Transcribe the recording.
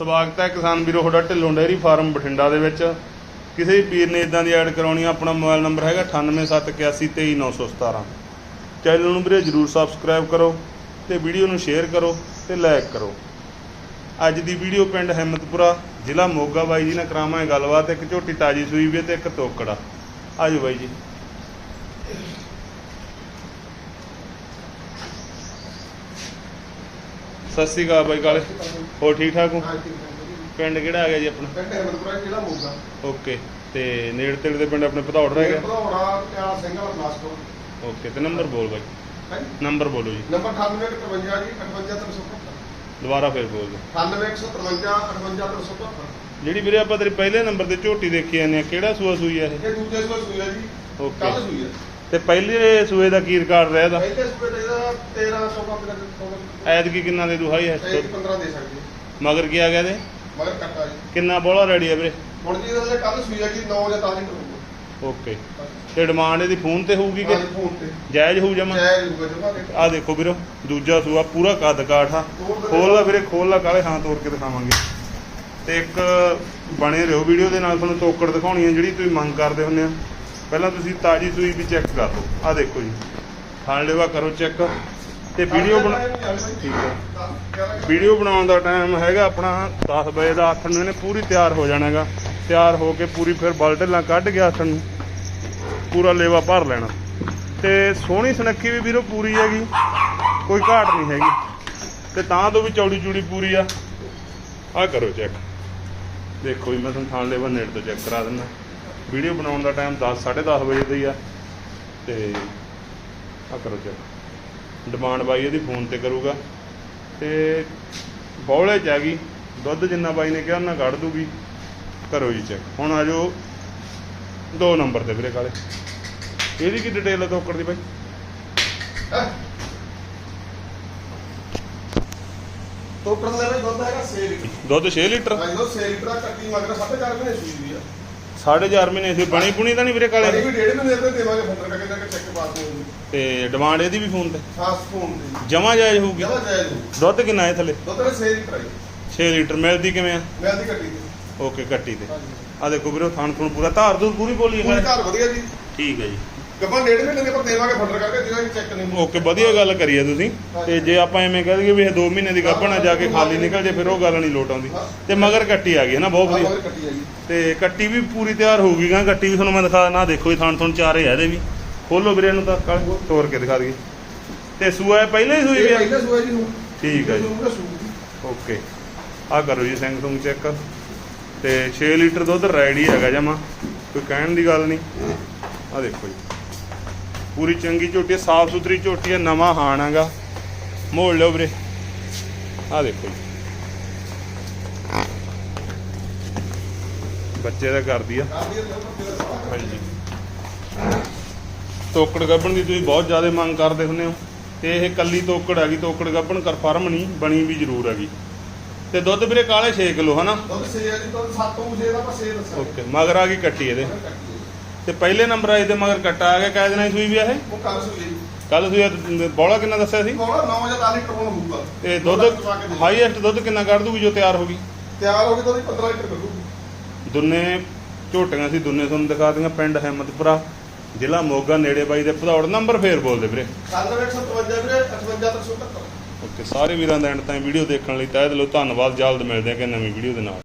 ਸਵਾਗਤ ਹੈ ਕਿਸਾਨ ਵੀਰੋ, ਤੁਹਾਡਾ ਢਿੱਲੋਂ ਡੇਅਰੀ ਫਾਰਮ ਬਠਿੰਡਾ ਦੇ ਵਿੱਚ। ਕਿਸੇ ਵੀ ਵੀਰ ਨੇ ਇਦਾਂ ਦੀ ਐਡ ਕਰਾਉਣੀ ਆ, ਆਪਣਾ ਮੋਬਾਈਲ ਨੰਬਰ ਹੈਗਾ 9871823917 ਚੈਨਲ ਨੂੰ ਵੀਰੇ ਜਰੂਰ ਸਬਸਕ੍ਰਾਈਬ ਕਰੋ ਤੇ ਵੀਡੀਓ ਨੂੰ ਸ਼ੇਅਰ ਕਰੋ ਤੇ ਲਾਈਕ ਕਰੋ। ਅੱਜ ਦੀ ਵੀਡੀਓ ਪਿੰਡ ਹਿੰਮਤਪੁਰਾ, ਜ਼ਿਲ੍ਹਾ ਮੋਗਾ ਬਾਈ ਜੀ ਨਾਲ ਕਰਾਵਾਂਗੇ ਗੱਲਬਾਤ, ਇੱਕ ਝੋਟੀ ਤਾਜੀ ਸੂਈ ਵੀ ਤੇ ਇੱਕ ਤੋਕੜਾ। ਆਜੋ ਬਾਈ ਜੀ। ਸਤਿ ਸ਼੍ਰੀ ਅਕਾਲ ਬਾਈ ਕਾਲੇ। ਹੋਰ ਠੀਕ ਠਾਕ ਹੋ? ਪਿੰਡ ਕਿਹੜਾ ਆ ਗਿਆ ਜੀ ਆਪਣਾ? ਪਿੰਡ ਹਿੰਮਤਪੁਰਾ ਜ਼ਿਲ੍ਹਾ ਮੋਗਾ। ਓਕੇ ਤੇ ਨੇੜੇ ਤੇੜੇ ਦੇ ਪਿੰਡ ਆਪਣੇ ਭਦੌੜ ਰਹਿ ਗਿਆ ਭਦੌੜਾ ਪਿਆਲਾ ਸਿੰਘ ਵਾਲਾ ਬਲਾਸਟੋ ਓਕੇ ਤੇ ਨੰਬਰ ਬੋਲ ਬਾਈ। ਨੰਬਰ ਬੋਲੋ ਜੀ। ਨੰਬਰ 9853 ਜੀ 58375 ਦੁਬਾਰਾ ਫੇਰ ਬੋਲ ਦਿਓ। 9853 58375 ਜਿਹੜੀ ਵੀਰੇ ਆਪਾਂ ਤੇਰੇ ਪਹਿਲੇ ਨੰਬਰ ਤੇ ਝੋਟੀ ਦੇਖੀ ਜਾਂਦੇ ਆ ਕਿਹੜਾ ਸੂਆ ਸੂਈ ਆ ਇਹ? ਇਹ ਦੂਜੇ ਸੂਏ ਸੂਈ ਹੈ ਜੀ। ਓਕੇ। ਕੱਲ ਸੂਈ ਹੈ ਤੇ ਪਹਿਲੇ ਸੂਏ ਦਾ ਕੀ ਰਿਕਾਰਡ ਰਿਹਾ ਇਹਦਾ? ਪਹਿਲੇ ਸੂਏ ਦਾ ਇਹਦਾ 1300 ਕੰਮ ਕਰ ਐਤਕੀ ਕਿੰਨਾ ਦੇ ਦੂ ਹਾਈ ਹੈ ਇਹ 15 ਦੇ ਸਕਦੇ ਮਗਰ ਕੀ ਆ ਗਿਆ ਦੇ ਮਗਰ ਕੱਟਾ ਜੀ। ਕਿੰਨਾ ਬੋਲਾ ਰੈਡੀ ਆ ਵੀਰੇ? ਹੁਣ ਜੀ ਇਹਦਾ ਕੱਲ ਸੂਈ ਹੈ ਜੀ 9 ਜਾਂ 10 ਲੀਟਰ ਹੋਊਗਾ ਓਕੇ। ਤੇ ਡਿਮਾਂਡ ਇਹਦੀ ਫੋਨ ਤੇ ਹੋਊਗੀ ਕਿ? ਹਾਂਜੀ ਫੋਨ ਤੇ। ਜਾਇਜ਼ ਹੋਊ ਜਮਾ? ਜੈ ਹੋਊਗਾ ਜਮਾ ਆ ਦੇਖੋ ਵੀਰੋ ਦੂਜਾ ਸੂਆ ਪੂਰਾ ਕੱਦ ਕਾਠ ਆ। ਖੋਲ ਲਾ ਵੀਰੇ ਖੋਲ ਲਾ ਕਾਲੇ ਹਾਂ ਤੋੜ ਕੇ ਦਿਖਾਵਾਂਗੇ। ਤੇ ਇੱਕ ਬਣੇ ਰਹੋ ਵੀਡੀਓ ਦੇ ਨਾਲ ਤੁਹਾਨੂੰ ਤੋਕੜ ਦਿਖਾਉਣੀ ਹੈ ਜਿਹੜੀ ਤੁਸੀਂ ਮੰਗ ਕਰਦੇ ਹੁੰਦੇ ਆ। ਪਹਿਲਾਂ ਤੁਸੀਂ ਤਾਜੀ ਸੂਈ ਵੀ ਚੈੱਕ ਕਰ ਲਓ। ਆ ਦੇਖੋ ਜੀ। ਖਾਣ ਲੇਵਾ ਕਰੋ ਚੈੱਕ ਤੇ ਵੀਡੀਓ ਬਣਾ ਠੀਕ ਹੈ ਵੀਡੀਓ ਬਣਾਉਣ ਦਾ ਟਾਈਮ ਹੈਗਾ ਆਪਣਾ 10 ਵਜੇ ਦਾ ਆਥਣ ਨੂੰ ਇਹਨੇ ਪੂਰੀ ਤਿਆਰ ਹੋ ਜਾਣਾ ਹੈਗਾ। ਤਿਆਰ ਹੋ ਕੇ ਪੂਰੀ ਫਿਰ ਬਲਟਲਾਂ ਕੱਢ ਗਿਆ ਆਥਣ ਨੂੰ। ਪੂਰਾ ਲੇਵਾ ਭਰ ਲੈਣਾ। ਤੇ ਸੋਹਣੀ ਸੁਨੱਖੀ ਵੀ ਵੀਰੋ ਪੂਰੀ ਹੈਗੀ। ਕੋਈ ਘਾਟ ਨਹੀਂ ਹੈਗੀ। ਤੇ ਤਾਂ ਤੋਂ ਵੀ ਚੌੜੀ ਚੂੜੀ ਪੂਰੀ ਆ। ਆ ਕਰੋ ਚੈੱਕ ਦੇਖੋ ਜੀ, ਮੈਂ ਤੁਹਾਨੂੰ ਥਾਣ ਲੇਵਾ ਨੇੜ ਤੋਂ ਚੈੱਕ ਕਰਾ ਦਿੰਦਾ। ਵੀਡੀਓ ਬਣਾਉਣ ਦਾ ਟਾਈਮ 10 10:30 ਵਜੇ ਦਾ ਹੀ ਆ। ਤੇ ਆ ਕਰੋ ਚੈੱਕ ਡਿਮਾਂਡ ਬਾਈ ਇਹਦੀ ਫੋਨ ਤੇ ਕਰੂਗਾ। ਤੇ ਬੌਲੇ ਚ ਆ ਗਈ। ਦੁੱਧ ਜਿੰਨਾ ਬਾਈ ਨੇ ਕਿਹਾ ਉਹਨਾਂ ਕੱਢ ਦੂਗੀ। ਕਰੋ ਜੀ ਚੈੱਕ ਹੁਣ ਆ ਜਾਓ ਦੋ ਨੰਬਰ ਤੇ ਵੀਰੇ ਕਾਲੇ। ਇਹਦੀ ਕੀ ਡਿਟੇਲ ਹੈ ਤੋਕੜ ਦੀ ਬਾਈ? ਟੋਕਰ ਦਾ ਦੁੱਧ ਹੈਗਾ 6 ਲੀਟਰ। ਦੁੱਧ 6 ਲੀਟਰ। ਹਾਂਜੀ ਉਹ 6 ਲੀਟਰ ਦਾ ਕੱਟੀ ਮਗਰ 4.5 ਮਹੀਨੇ ਸੂਈ ਹੋਈ ਆ। 4.5 ਮਹੀਨੇ ਸੀ ਬਣੀ ਪੁਣੀ ਤਾਂ ਨਹੀਂ ਵੀਰੇ ਕਾਲੇ? ਵੀ ਡੇਢ ਮਹੀਨੇ ਦੇ ਦੇਵਾਂਗੇ ਫੰਡਰ ਕਰਕੇ ਜਾ ਕੇ ਚੈੱਕ ਪਾਸ ਹੋਊਗੀ ਤੇ ਡਿਮਾਂਡ ਇਹਦੀ ਵੀ ਫੋਨ ਤੇ? ਖਾਸ ਫੋਨ ਤੇ ਜਮਾ ਜਾਇਜ਼ ਹੋਊਗੀ? ਜਮਾ ਜਾਇਜ਼ ਹੋਊ। ਦੁੱਧ ਕਿੰਨਾ ਹੈ ਥੱਲੇ? ਦੁੱਧ ਦੇ 6 ਲੀਟਰ ਆਈ 6 ਲੀਟਰ ਮਿਲਦੀ ਕਿਵੇਂ ਆ? ਮੈਂ ਦੀ ਕੱਟੀ ਤੇ। ਓਕੇ ਕੱਟੀ ਤੇ। ਆ ਦੇਖੋ ਵੀਰੇ ਥਾਣ ਥੁਣ ਪੂਰਾ ਧਾਰ ਦੂਰ ਪੂਰੀ ਬੋਲੀ ਪੂਰੀ ਹੈ ਘਰ ਵਧੀਆ ਜੀ। ਠੀਕ ਹੈ ਜੀ। ਗੱਪਾਂ ਡੇਢ ਮਹੀਨੇ ਦੇ ਪਰ ਦੇਵਾਂਗੇ ਫੰਡਰ ਕਰਕੇ ਜਿਹੜਾ ਚੈੱਕ ਨਹੀਂ। ਓਕੇ ਵਧੀਆ ਗੱਲ ਕਰੀ ਹੈ ਤੁਸੀਂ। ਤੇ ਜੇ ਆਪਾਂ ਐਵੇਂ ਕਹਿ ਦਈਏ ਵੀ ਇਹ 2 ਮਹੀਨੇ ਦੀ ਗੱਭਣ ਆ ਜਾ ਕੇ ਖਾਲੀ ਨਿਕਲ ਜੇ ਫਿਰ ਉਹ ਗੱਲ ਨਹੀਂ ਲੋਟ ਆਉਂਦੀ। ਤੇ ਮਗਰ ਕੱਟੀ ਆ ਗਈ ਹੈ ਨਾ? ਬਹੁਤ ਵਧੀਆ। ਤੇ ਕੱਟੀ ਵੀ ਪੂਰੀ ਤਿਆਰ ਹੋ ਗਈ ਗਾ। ਕੱਟੀ ਵੀ ਤੁਹਾਨੂੰ ਮੈਂ ਦਿਖਾ ਨਾ ਦੇਖੋ ਜੀ ਥਾਣ ਥੁਣ ਚਾਰੇ ਆ ਇਹਦੇ ਵੀ। ਖੋਲੋ ਵੀਰੇ ਇਹਨੂੰ ਤਾਂ ਕਾਲੇ ਤੋੜ ਕੇ ਦਿਖਾ ਦਈਏ। ਤੇ ਸੂਆ ਇਹ ਪਹਿਲਾਂ ਹੀ ਸੂਈ ਇਹ ਪਿਆ ਪਹਿਲੇ ਸੂਆ ਜੀ ਨੂੰ। ਠੀਕ ਹੈ ਜੀ। ਓਕੇ। ਆ ਕਰੋ ਜੀ ਸਿੰਘ ਸੁੰਗ ਚੈੱਕ ਤੇ 6 ਲੀਟਰ ਦੁੱਧ ਰੈਡੀ ਹੈਗਾ ਜਮਾ। ਕੋਈ ਕਹਿਣ ਦੀ ਗੱਲ ਨਹੀਂ। ਆ ਦੇਖੋ ਜੀ। ਪੂਰੀ ਚੰਗੀ ਝੋਟੀ ਹੈ ਸਾਫ਼ ਸੁਥਰੀ ਝੋਟੀ ਹੈ ਨਵਾਂ ਹਾਣ ਹੈਗਾ ਮੋੜ ਲਿਓ ਵੀਰੇ। ਆ ਦੇਖੋ ਜੀ। ਬੱਚੇ ਦਾ ਕਰਦੀ ਆ। ਹਾਂਜੀ ਤੋਕੜ ਗੱਬਣ ਦੀ ਤੁਸੀਂ ਬਹੁਤ ਜ਼ਿਆਦਾ ਮੰਗ ਕਰਦੇ ਹੁੰਦੇ ਹੋ। ਤੇ ਇਹ ਕੱਲੀ ਤੋਕੜ ਹੈਗੀ ਤੋਕੜ ਗੱਬਣ ਕਨਫਰਮ ਨਹੀਂ ਬਣੀ ਵੀ ਜ਼ਰੂਰ ਹੈਗੀ। ਤੇ ਦੁੱਧ ਵੀਰੇ ਕਾਲੇ 6 ਕਿਲੋ ਹਨਾ? ਦੁੱਧ 6 ਆ ਜੀ ਦੁੱਧ 7 ਤੋਂ 6 ਦਾ ਪਰ 6 ਦੱਸਾਂਗੇ। ਓਕੇ ਮਗਰ ਆ ਗਈ ਕੱਟੀ ਇਹਦੇ। ਤੇ ਪਹਿਲੇ ਨੰਬਰ ਆਏ ਤੇ ਮਗਰ ਕੱਟਾ ਆ ਗਿਆ ਕਾਇ ਦਿਨਾਂ ਦੀ ਸੂਈ ਵੀ ਆ ਇਹ? ਉਹ ਕੱਲ ਸੂਈ ਕੱਲ ਸੂਈ ਬੋਲਾ ਕਿੰਨਾ ਦੱਸਿਆ ਸੀ? ਕੋਲ 9 ਜਾਂ 10 ਲੀਟਰ ਹੁਣ ਹੋਊਗਾ। ਤੇ ਦੁੱਧ ਹਾਈਐਸਟ ਦੁੱਧ ਕਿੰਨਾ ਕੱਢ ਦੂਗੀ ਜੋ ਤਿਆਰ ਹੋ ਗਈ? ਤਿਆਰ ਹੋ ਗਈ ਤਾਂ ਉਹਦੀ 15 ਲੀਟਰ ਕੱਢੂਗੀ ਦੁੰਨੇ ਝੋਟੀਆਂ ਸੀ ਦੁੰਨੇ ਤੁਹਾਨੂੰ ਦਿਖਾ ਦਿਆਂ ਪਿੰਡ ਹਿੰਮਤਪੁਰਾ ਜ਼ਿਲ੍ਹਾ ਮੋਗਾ ਨੇੜੇ ਬਾਈ ਦੇ ਭਦੌੜ। ਨੰਬਰ ਫੇਰ ਬੋਲਦੇ ਵੀਰੇ। 9157 ਵੀਰੇ 58370 ਓਕੇ ਸਾਰੇ ਵੀਰਾਂ ਦਾ ਐਂਡ ਤਾਈਂ ਵੀਡੀਓ ਦੇਖਣ ਲਈ ਤਹਿ ਦਿਲੋਂ ਧੰਨਵਾਦ। ਜਲਦ ਮਿਲਦੇ ਹਾਂ ਕਿ ਨਵੀਂ ਵੀਡੀਓ ਦੇ ਨਾਲ।